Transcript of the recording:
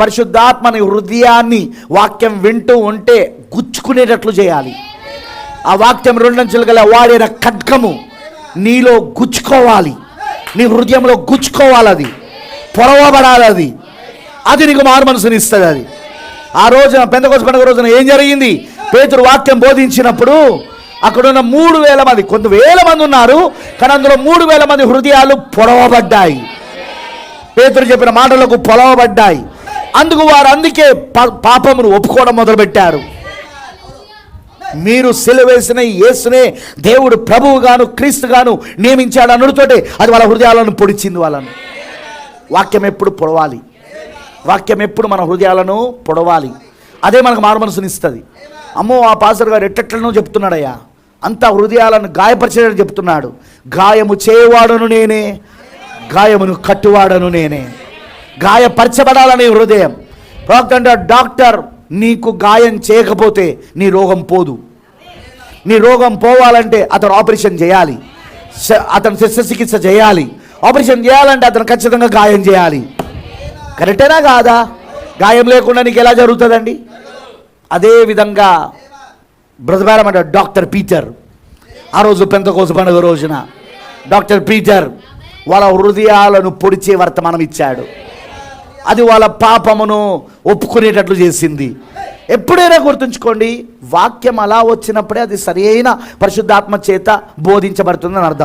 పరిశుద్ధాత్మని హృదయాన్ని వాక్యం వింటూ ఉంటే గుచ్చుకునేటట్లు చేయాలి. ఆ వాక్యం రెండంచులు గల వాడిన ఖడ్గము నీలో గుచ్చుకోవాలి. నీ హృదయంలో గుచ్చుకోవాలి అది అది అది నీకు మారు మనసుని ఇస్తుంది అది. ఆ రోజున పెందకోస పండుగ రోజున ఏం జరిగింది? పేతురు వాక్యం బోధించినప్పుడు అక్కడ ఉన్న మూడు వేల మంది కొంత వేల మంది ఉన్నారు కానీ అందులో మూడు వేల మంది హృదయాలు పొడవబడ్డాయి పేతురు చెప్పిన మాటలకు పొలవబడ్డాయి అందుకు వారు అందుకే పా- పాపమును ఒప్పుకోవడం మొదలుపెట్టారు. మీరు సెలవేసిన యేసునే దేవుడు ప్రభువుగాను క్రీస్తుగాను నియమించాడు అనుడితోటే అది వాళ్ళ హృదయాలను పొడిచింది వాళ్ళను. వాక్యం ఎప్పుడు పొడవాలి? వాక్యం ఎప్పుడు మన హృదయాలను పొడవాలి? అదే మనకు మారు ఇస్తుంది. అమ్మో ఆ పాసర్ గారు ఎట్టెట్లనో చెప్తున్నాడయ్యా. అంత హృదయాలను గాయపరిచేటట్టు చెప్తున్నాడు. గాయము చేయవాడను నేనే గాయమును కట్టువాడను నేనే. గాయపరచబడాలని హృదయం. ప్రవక్త డాక్టర్ నీకు గాయం చేయకపోతే నీ రోగం పోదు. నీ రోగం పోవాలంటే అతను ఆపరేషన్ చేయాలి. శ- అతను శస్త్రచికిత్స చేయాలి. ఆపరేషన్ చేయాలంటే అతను ఖచ్చితంగా గాయం చేయాలి. కరెక్టేనా కాదా? గాయం లేకుండా నీకు ఎలా జరుగుతుందండి? అదే విధంగా బ్రతబారం అంటే డాక్టర్ పీటర్. ఆ రోజు పెంత పండుగ రోజున డాక్టర్ పీటర్ వాళ్ళ హృదయాలను పొడిచే వర్తమానం ఇచ్చాడు. అది వాళ్ళ పాపమును ఒప్పుకునేటట్లు చేసింది. ఎప్పుడైనా గుర్తుంచుకోండి వాక్యం అలా వచ్చినప్పుడే అది సరైన పరిశుద్ధాత్మ చేత బోధించబడుతుందని అర్థం.